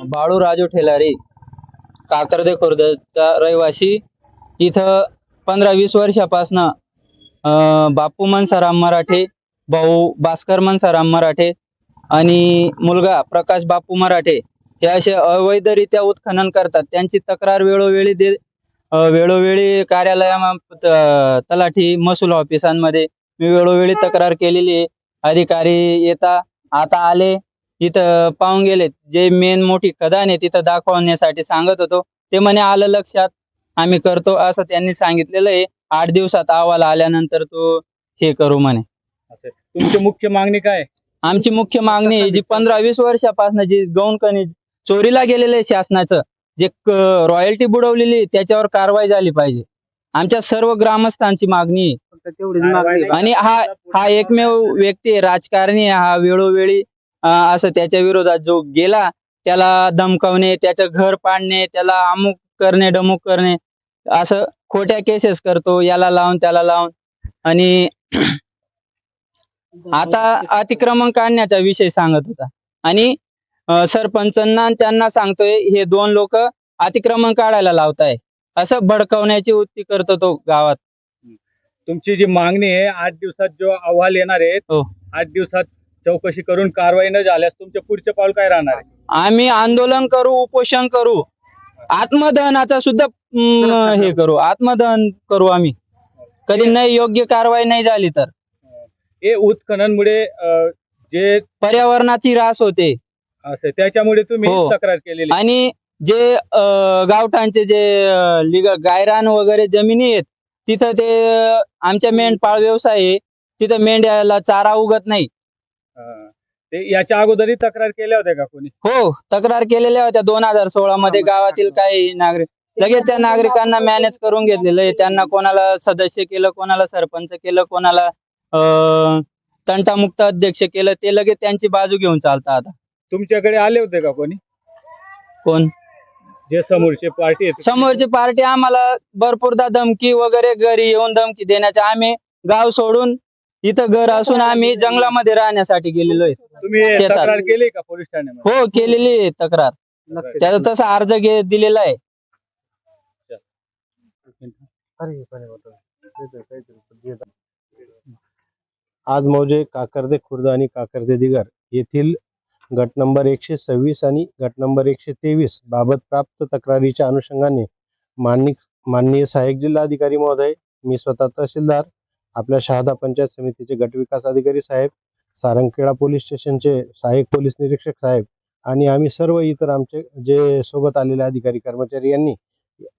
बाळू राजू ठेलारी काकर्दे खुर्दचा रहिवासी. तिथं पंधरा वीस वर्षापासनं बापू बापू मनसाराम मराठे भाऊ भास्कर मनसाराम मराठे आणि मुलगा प्रकाश बापू मराठे हे असे अवैधरित्या उत्खनन करतात. त्यांची तक्रार वेळोवेळी दे वेळोवेळी कार्यालया तलाठी महसूल ऑफिसांमध्ये मी वेळोवेळी तक्रार केलेली आहे. अधिकारी येता आता आले तिथं पाहून गेले जे मेन मोठी खदान आहे तिथं दाखवण्यासाठी सांगत होतो. ते म्हणे आलं लक्षात. आम्ही करतो. असं त्यांनी सांगितलेलं आहे. आठ दिवसात अहवाल आल्यानंतर तो हे करू म्हणे. असं तुमची मुख्य मागणी काय आहे? आमची मुख्य मागणी आहे जी पंधरा वीस वर्षापासून जी गौण खनिज चोरीला गेलेलं आहे शासनाचं जे रॉयल्टी बुडवलेली आहे, त्याच्यावर कारवाई झाली पाहिजे. आमच्या सर्व ग्रामस्थांची मागणी आहे. आणि हा हा एकमेव व्यक्ती आहे राजकारणी आहे हा वेळोवेळी असं त्याच्या विरोधात जो गेला त्याला धमकावणे त्याचं घर पाडणे त्याला अमुक करणे डमुक करणे असं खोट्या केसेस करतो याला लावून त्याला लावून. आणि आता अतिक्रमण काढण्याचा विषय सांगत होता. आणि सरपंचांना त्यांना सांगतोय हे दोन लोक अतिक्रमण काढायला लावताय. असं भडकवण्याची वृत्ती करतो तो गावात. तुमची जी मागणी आहे आठ दिवसात जो अहवाल येणार आहे हो. आठ दिवसात चौकशी करून कारवाई न झाल्यास तुमचे पुढचे पाऊल काय राहणार? आहे आम्ही आंदोलन करू उपोषण करू. आत्मदहनाचा सुद्धा हे करू. आत्मदहन करू आम्ही. कधी नाही योग्य कारवाई नाही झाली तर. हे उत्खननमुळे अं, जे पर्यावरणाची रास होते. असं त्याच्यामुळे तुम्ही हो. तक्रार केलेली. आहे. आणि जे अं, गावठाणचे जे अं, लिग गायरान वगैरे जमिनी आहेत तिथं ते अं, आमच्या मेंढपाळ व्यवसाय आहे. तिथं मेंढ्याला चारा उगत नाही. हा. ते याच्या अगोदरही तक्रार केल्या होत्या का कोणी? हो तक्रार केलेल्या होत्या दोन हजार सोळा मध्ये गावातील काही नागरिक लगेच त्या नागरिकांना मॅनेज करून घेतलेलं आहे. त्यांना कोणाला सदस्य केलं कोणाला सरपंच केलं कोणाला अं, तंटामुक्त अध्यक्ष केलं ते लगेच त्यांची बाजू घेऊन चालतात आता. तुमच्याकडे आले होते का कोणी? कोण? जे समोरचे पार्टी आहेत. समोरची पार्टी आम्हाला भरपूरदा धमकी वगैरे घरी येऊन धमकी देण्याच्या आम्ही गाव सोडून इथं घर असून आम्ही जंगलामध्ये राहण्यासाठी गेलेलो आहे. तुम्ही शेतात. तक्रार केली का पोलीस ठाण्यामध्ये? हो केलेली आहे तक्रार. त्याचा तसा अर्ज घे दिलेला आहे. आज मौजे काकर्दे खुर्द आणि काकर्दे दिगर येथील गट नंबर एकशे सव्वीस आणि गट नंबर एकशे तेवीस बाबत प्राप्त तक्रारीच्या अनुषंगाने माननीय माननीय सहाय्यक जिल्हाधिकारी महोदय मी स्वतः तहसीलदार आपल्या शहादा पंचायत समितीचे गट विकास अधिकारी साहेब सारंगखेडा पोलीस स्टेशनचे सहाय्यक पोलीस निरीक्षक साहेब आणि आम्ही सर्व इतर आमचे जे सोबत आलेले अधिकारी कर्मचारी यांनी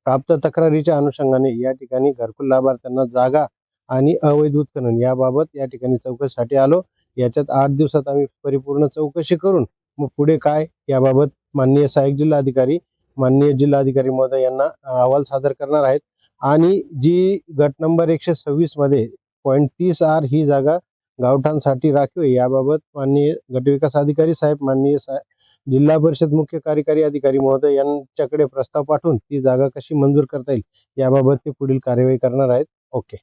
प्राप्त तक्रारीच्या अनुषंगाने या ठिकाणी घरकुल लाभार्थ्यांना जागा आणि अवैध उत्खनन याबाबत या ठिकाणी चौकशीसाठी आलो. याच्यात आठ दिवसात आम्ही परिपूर्ण चौकशी करून मग पुढे काय याबाबत माननीय सहाय्यक जिल्हाधिकारी माननीय जिल्हाधिकारी महोदय यांना अहवाल सादर करणार आहेत. आणि जी गट नंबर एकशे सव्वीसमध्ये पॉईंट तीस आर ही जागा गावठाणसाठी राखीव आहे. याबाबत माननीय गटविकास अधिकारी साहेब माननीय सा जिल्हा परिषद मुख्य कार्यकारी अधिकारी महोदय यांच्याकडे प्रस्ताव पाठवून ती जागा कशी मंजूर करता येईल याबाबत ते पुढील कार्यवाही करणार आहेत. ओके.